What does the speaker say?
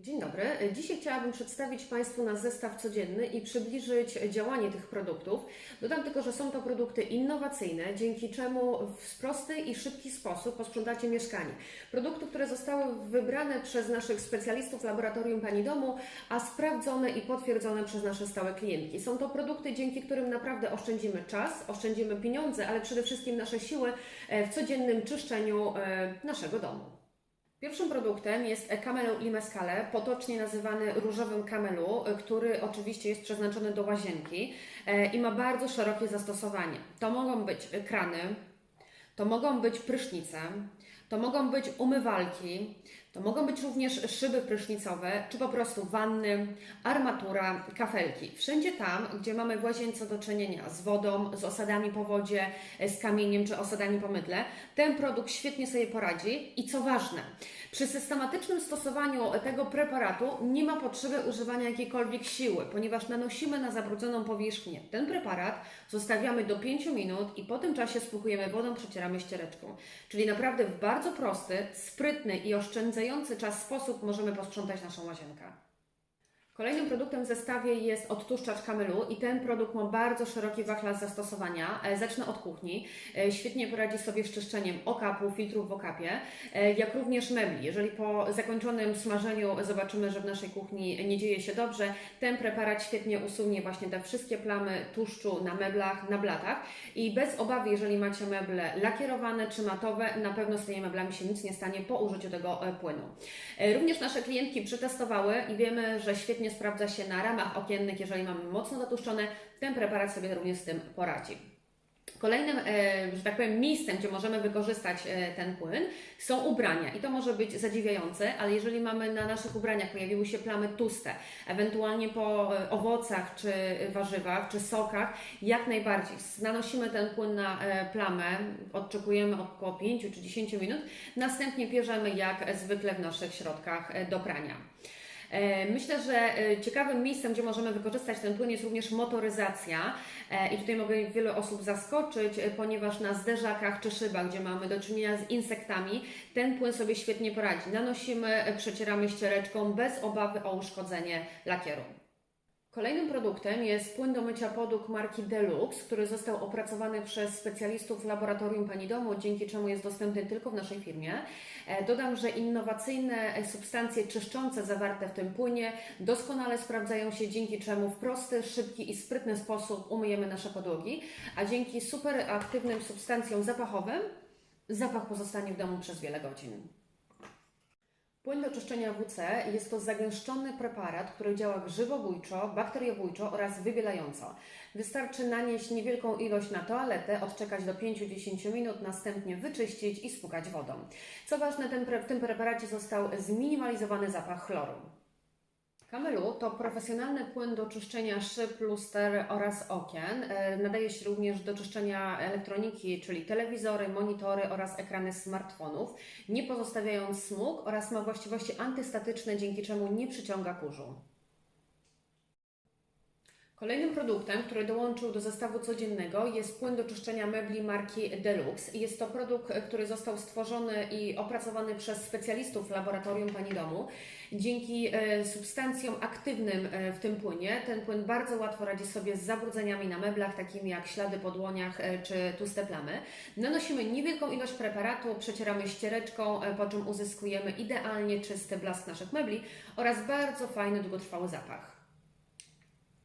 Dzień dobry. Dzisiaj chciałabym przedstawić Państwu nasz zestaw codzienny i przybliżyć działanie tych produktów. Dodam tylko, że są to produkty innowacyjne, dzięki czemu w prosty i szybki sposób posprzątacie mieszkanie. Produkty, które zostały wybrane przez naszych specjalistów laboratorium Pani Domu, a sprawdzone i potwierdzone przez nasze stałe klientki. Są to produkty, dzięki którym naprawdę oszczędzimy czas, oszczędzimy pieniądze, ale przede wszystkim nasze siły e, w codziennym czyszczeniu e, naszego domu. Pierwszym produktem jest Camelu Limescale, potocznie nazywany różowym kamelu, który oczywiście jest przeznaczony do łazienki e, i ma bardzo szerokie zastosowanie. To mogą być krany, to mogą być prysznice, to mogą być umywalki, to mogą być również szyby prysznicowe, czy po prostu wanny, armatura, kafelki. Wszędzie tam, gdzie mamy w łazience do czynienia z wodą, z osadami po wodzie, z kamieniem czy osadami po mydle, ten produkt świetnie sobie poradzi i co ważne, przy systematycznym stosowaniu tego preparatu nie ma potrzeby używania jakiejkolwiek siły, ponieważ nanosimy na zabrudzoną powierzchnię ten preparat, zostawiamy do 5 minut i po tym czasie spłukujemy wodą, przecieramy ściereczką. Czyli naprawdę w bardzo prosty, sprytny i oszczędzający czas sposób możemy posprzątać naszą łazienkę. Kolejnym produktem w zestawie jest odtłuszczacz kamelu i ten produkt ma bardzo szeroki wachlarz zastosowania. E, Zacznę od kuchni. E, Świetnie poradzi sobie z czyszczeniem okapu, filtrów w okapie, e, jak również mebli. Jeżeli po zakończonym smażeniu zobaczymy, że w naszej kuchni nie dzieje się dobrze, ten preparat świetnie usunie właśnie te wszystkie plamy tłuszczu na meblach, na blatach i bez obawy, jeżeli macie meble lakierowane czy matowe, na pewno z tymi meblami się nic nie stanie po użyciu tego płynu. Również nasze klientki przetestowały i wiemy, że świetnie sprawdza się na ramach okiennych, jeżeli mamy mocno zatłuszczone, ten preparat sobie również z tym poradzi. Kolejnym, e, że tak powiem, miejscem, gdzie możemy wykorzystać e, ten płyn, są ubrania. I to może być zadziwiające, ale jeżeli mamy na naszych ubraniach pojawiły się plamy tłuste, ewentualnie po e, owocach, czy warzywach, czy sokach, jak najbardziej nanosimy ten płyn na plamę, odczekujemy około 5 czy 10 minut, następnie bierzemy jak zwykle w naszych środkach do prania. E, Myślę, że e, ciekawym miejscem, gdzie możemy wykorzystać ten płyn jest również motoryzacja E, i tutaj mogę wiele osób zaskoczyć, ponieważ na zderzakach czy szybach, gdzie mamy do czynienia z insektami, ten płyn sobie świetnie poradzi. Nanosimy, przecieramy ściereczką bez obawy o uszkodzenie lakieru. Kolejnym produktem jest płyn do mycia podłóg marki Deluxe, który został opracowany przez specjalistów laboratorium Pani Domu, dzięki czemu jest dostępny tylko w naszej firmie. E, Dodam, że innowacyjne e, substancje czyszczące zawarte w tym płynie doskonale sprawdzają się, dzięki czemu w prosty, szybki i sprytny sposób umyjemy nasze podłogi, a dzięki super aktywnym substancjom zapachowym zapach pozostanie w domu przez wiele godzin. Płyn do czyszczenia WC jest to zagęszczony preparat, który działa grzybobójczo, bakteriobójczo oraz wybielająco. Wystarczy nanieść niewielką ilość na toaletę, odczekać do 5-10 minut, następnie wyczyścić i spłukać wodą. Co ważne, w tym preparacie został zminimalizowany zapach chloru. Camelu to profesjonalny płyn do czyszczenia szyb, luster oraz okien. E, Nadaje się również do czyszczenia elektroniki, czyli telewizory, monitory oraz ekrany smartfonów, nie pozostawiając smug oraz ma właściwości antystatyczne, dzięki czemu nie przyciąga kurzu. Kolejnym produktem, który dołączył do zestawu codziennego jest płyn do czyszczenia mebli marki Deluxe. Jest to produkt, który został stworzony i opracowany przez specjalistów laboratorium Pani Domu. Dzięki e, substancjom aktywnym e, w tym płynie ten płyn bardzo łatwo radzi sobie z zabrudzeniami na meblach, takimi jak ślady po dłoniach e, czy tłuste plamy. Nanosimy niewielką ilość preparatu, przecieramy ściereczką, po czym uzyskujemy idealnie czysty blask naszych mebli oraz bardzo fajny, długotrwały zapach.